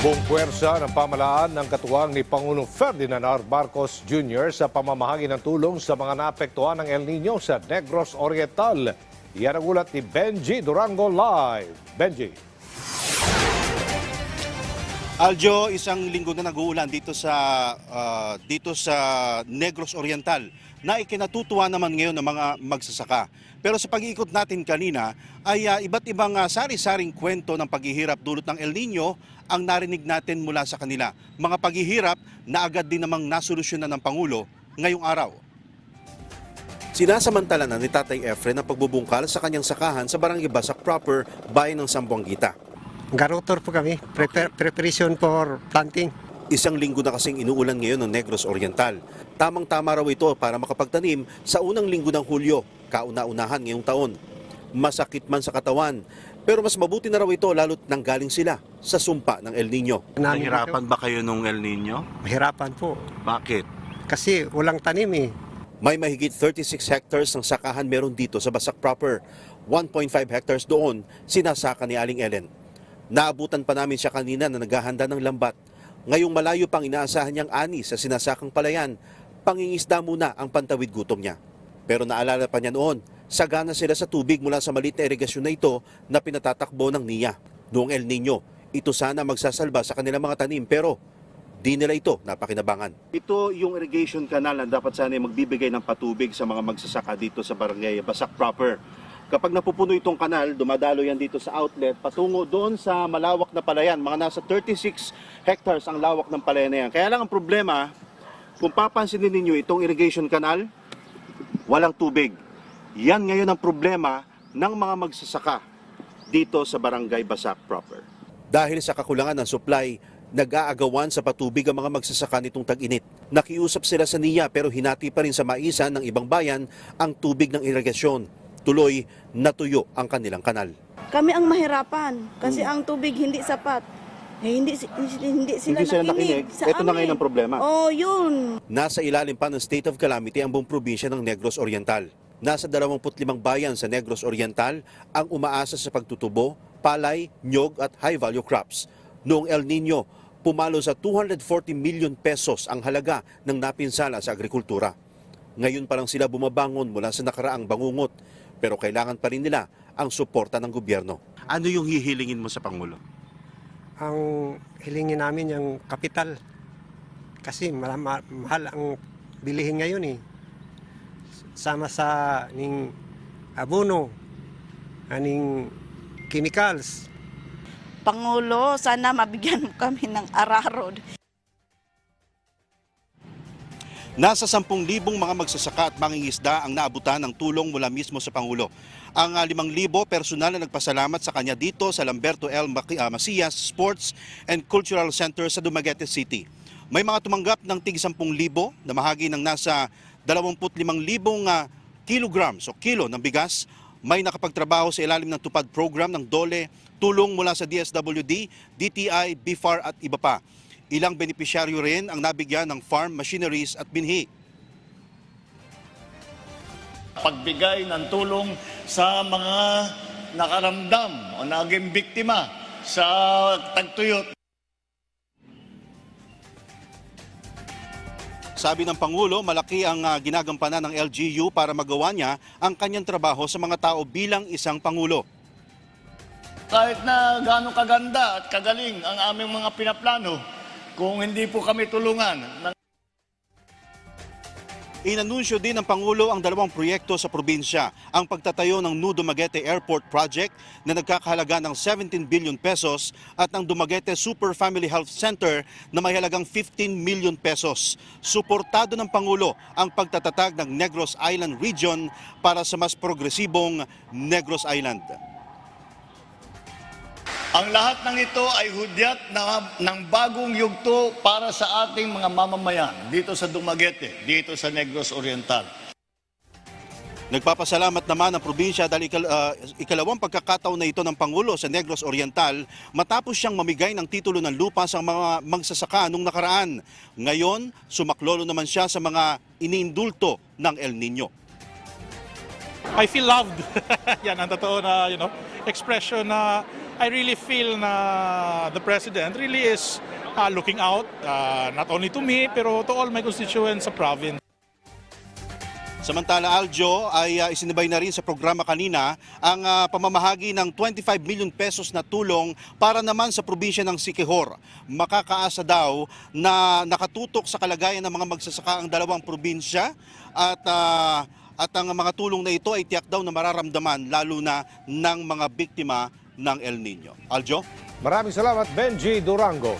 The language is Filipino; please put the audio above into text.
Buong puwersa ng pamalaan ng katuwang ni Pangulong Ferdinand R. Marcos Jr. sa pamamahagi ng tulong sa mga naapektuhan ng El Nino sa Negros Oriental. Yan ang ulat ni Benji Durango Live. Benji. Aljo, isang linggo na nag-uulan dito sa ah, dito sa Negros Oriental na ikinatutuwa naman ngayon ng mga magsasaka. Pero sa pag-iikot natin kanina ay ah, iba't ibang ah, sari-saring kwento ng paghihirap dulot ng El Nino ang narinig natin mula sa kanila. Mga paghihirap na agad din namang nasolusyonan ng Pangulo ngayong araw. Sinasamantala na ni Tatay Efren ang pagbubungkal sa kanyang sakahan sa Barangay Basak Proper, bayan ng Sambuangita. Garotor po kami, Prepar- preparation for planting. Isang linggo na kasing inuulan ngayon ng Negros Oriental. Tamang-tama raw ito para makapagtanim sa unang linggo ng Hulyo, kauna-unahan ngayong taon. Masakit man sa katawan, pero mas mabuti na raw ito lalo't nanggaling sila sa sumpa ng El Nino. Namin Nahirapan ba kayo nung El Nino? Mahirapan po. Bakit? Kasi walang tanim eh. May mahigit 36 hectares ng sakahan meron dito sa Basak Proper. 1.5 hectares doon sinasaka ni Aling Ellen. Naabutan pa namin siya kanina na naghahanda ng lambat. Ngayong malayo pang inaasahan niyang ani sa sinasakang palayan, pangingisda muna ang pantawid gutom niya. Pero naalala pa niya noon, sagana sila sa tubig mula sa maliit na irigasyon na ito na pinatatakbo ng NIA. Noong El Nino, ito sana magsasalba sa kanilang mga tanim pero di nila ito napakinabangan. Ito yung irrigation canal na dapat sana ay magbibigay ng patubig sa mga magsasaka dito sa barangay Basak proper. Kapag napupuno itong kanal, dumadalo yan dito sa outlet patungo doon sa malawak na palayan. Mga nasa 36 hectares ang lawak ng palayan na yan. Kaya lang ang problema, kung papansinin ninyo itong irrigation canal, walang tubig. Yan ngayon ang problema ng mga magsasaka dito sa barangay Basak proper. Dahil sa kakulangan ng supply, nag-aagawan sa patubig ang mga magsasaka nitong tag-init. Nakiusap sila sa niya pero hinati pa rin sa maisan ng ibang bayan ang tubig ng irigasyon. Tuloy, natuyo ang kanilang kanal. Kami ang mahirapan kasi ang tubig hindi sapat. Eh, hindi, hindi sila Hindi sila nakinig. nakinig. sa Ito na amin. ngayon ang problema. Oh, yun. Nasa ilalim pa ng state of calamity ang buong probinsya ng Negros Oriental. Nasa 25 bayan sa Negros Oriental ang umaasa sa pagtutubo, palay, nyog at high-value crops. Noong El Nino, pumalo sa 240 million pesos ang halaga ng napinsala sa agrikultura. Ngayon pa lang sila bumabangon mula sa nakaraang bangungot, pero kailangan pa rin nila ang suporta ng gobyerno. Ano yung hihilingin mo sa Pangulo? Ang hilingin namin yung kapital. Kasi ma- ma- mahal ang bilihin ngayon eh. Sama sa ning abono, aning chemicals. Pangulo, sana mabigyan mo kami ng araro. Nasa 10,000 mga magsasaka at mangingisda ang naabutan ng tulong mula mismo sa Pangulo. Ang ah, 5,000 personal na nagpasalamat sa kanya dito sa Lamberto L. Ah, Macias Sports and Cultural Center sa Dumaguete City. May mga tumanggap ng tig 10,000 na mahagi ng nasa 25,000 ah, kilograms o kilo ng bigas. May nakapagtrabaho sa ilalim ng tupad program ng DOLE, tulong mula sa DSWD, DTI, BIFAR at iba pa. Ilang benepisyaryo rin ang nabigyan ng farm machineries at binhi. pagbigay ng tulong sa mga nakaramdam o naging biktima sa tagtuyot Sabi ng Pangulo, malaki ang ah, ginagampanan ng LGU para magawa niya ang kanyang trabaho sa mga tao bilang isang Pangulo. kahit na gaano kaganda at kagaling ang aming mga pinaplano kung hindi po kami tulungan ng Inanunsyo din ng Pangulo ang dalawang proyekto sa probinsya, ang pagtatayo ng New Dumaguete Airport Project na nagkakahalaga ng 17 billion pesos at ng Dumaguete Super Family Health Center na may halagang 15 million pesos. Suportado ng Pangulo ang pagtatatag ng Negros Island Region para sa mas progresibong Negros Island. Ang lahat ng ito ay hudyat na, ng bagong yugto para sa ating mga mamamayan dito sa Dumaguete, dito sa Negros Oriental. Nagpapasalamat naman ang probinsya dahil ikal- ah, ikalawang pagkakataon na ito ng Pangulo sa Negros Oriental matapos siyang mamigay ng titulo ng lupa sa mga magsasaka nung nakaraan. Ngayon, sumaklolo naman siya sa mga iniindulto ng El Nino. I feel loved. Yan ang totoo na, you know, expression na I really feel na the President really is uh, looking out, uh, not only to me, pero to all my constituents sa province. Samantala Aljo ay uh, isinibay na rin sa programa kanina ang uh, pamamahagi ng 25 million pesos na tulong para naman sa probinsya ng Siquijor. Makakaasa daw na nakatutok sa kalagayan ng mga magsasaka ang dalawang probinsya at uh, at ang mga tulong na ito ay tiyak daw na mararamdaman lalo na ng mga biktima ng El Nino. Aljo? Maraming salamat, Benji Durango.